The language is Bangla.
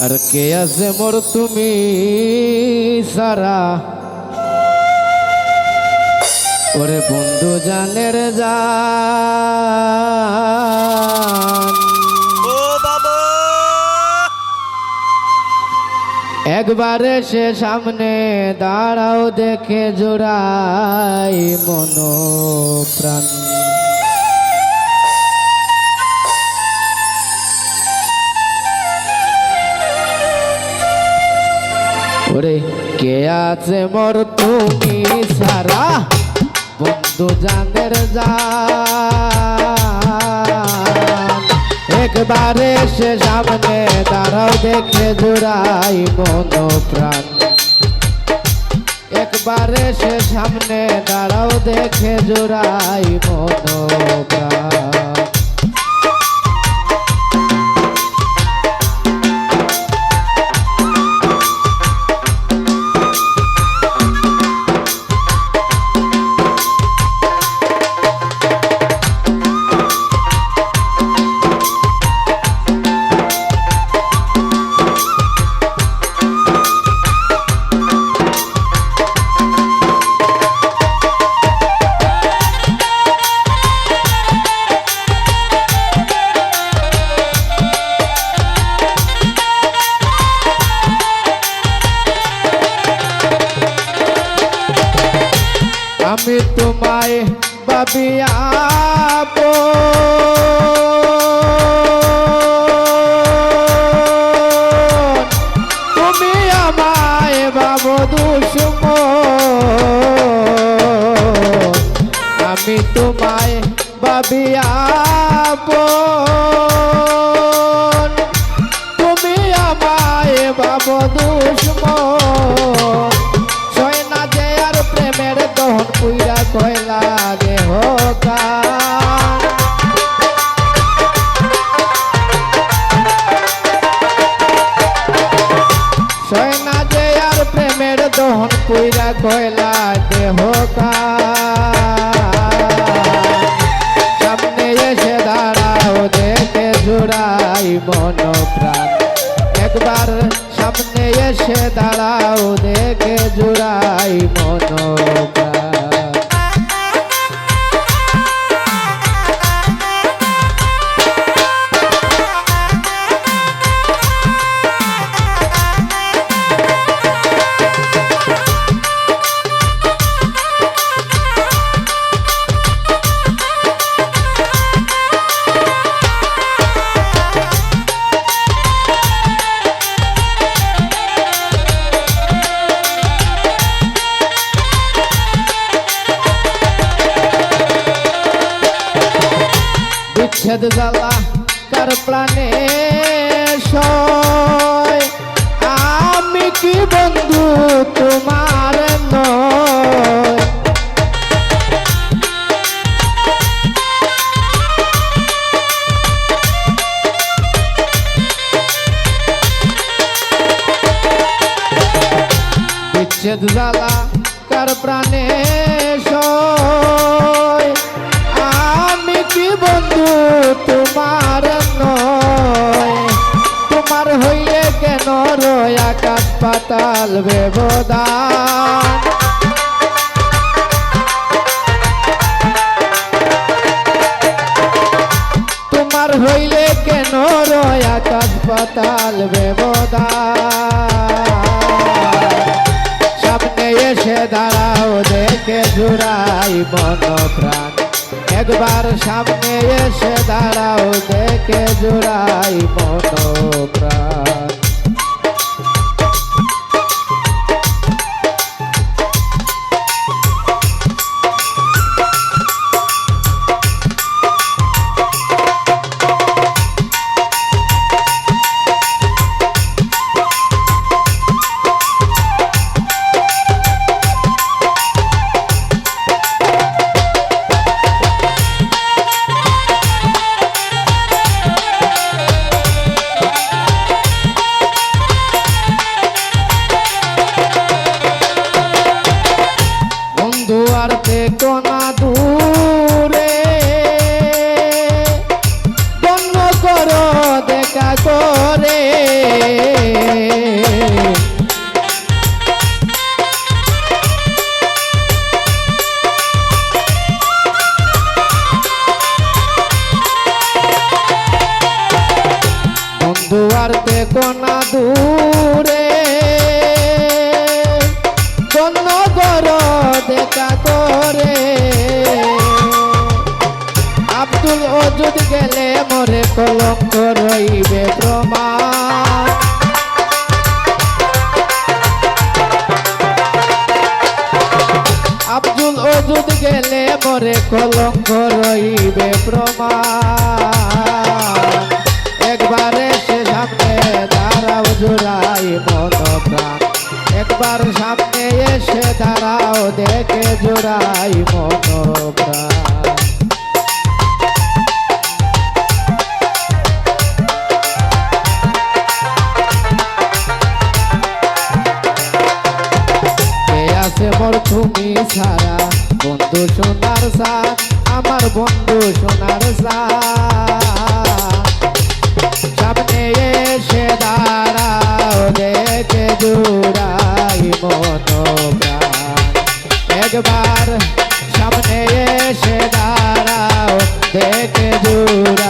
আর কে আছে মোর তুমি সারা? ওরে বন্ধু জানের জান। বাবা! একবারে সে সামনে দাঁড়াও দেখে জোড়াই মনো প্রাণ আছে মোর তুমি সারা বন্ধু জানের জান। একবারে সে সামনে দাঁড়াও দেখে জোড়াই মন প্রাণ একবারে সে সামনে দাঁড়াও দেখে জোড়াই মন প্রাণ আমি তোমায় বাবিয়াব তুমি আমায় বাব দুষম আমি তোমায় বাবিয়াব পুইরা কয়লা দেহ কান ছয় না যে আর প্রেমের দহন পুইরা কয়লা দেহ কান সামনে এসে দাঁড়াও, দেখে জোড়াই মন প্রাণ। একবার সামনে এসে দাঁড়াও, দেখে জোড়াই মন বিচ্ছেদ জ্বালা কার প্রাণে আমি কি বন্ধু তোমার নয়? বিচ্ছেদ জ্বালা কার প্রাণে সয়? তোমার হইলে কেন রয় আকাশ পাতাল ব্যবধান? তোমার হইলে কেন রয় আকাশ পাতাল ব্যবধান? সামনে এসে দাঁড়াও, দেখে জুড়াই মন প্রাণ একবার সামনে এসে দাঁড়াও দেখে জোড়াই মন don't মরে কলঙ্ক রইবে প্রমাণ। একবারে সে সামনে দাঁড়াও জোড়াই মন একবার সামনে এসে দাঁড়াও দেখে জোড়াই মন তুমি সারা বন্ধু সোনার সাথ আমার বন্ধু সোনার সাথ সামনে এসে দাঁড়াও, দেখে জুড়াই মন একবার সামনে এসে দাঁড়াও, দেখে জুড়াই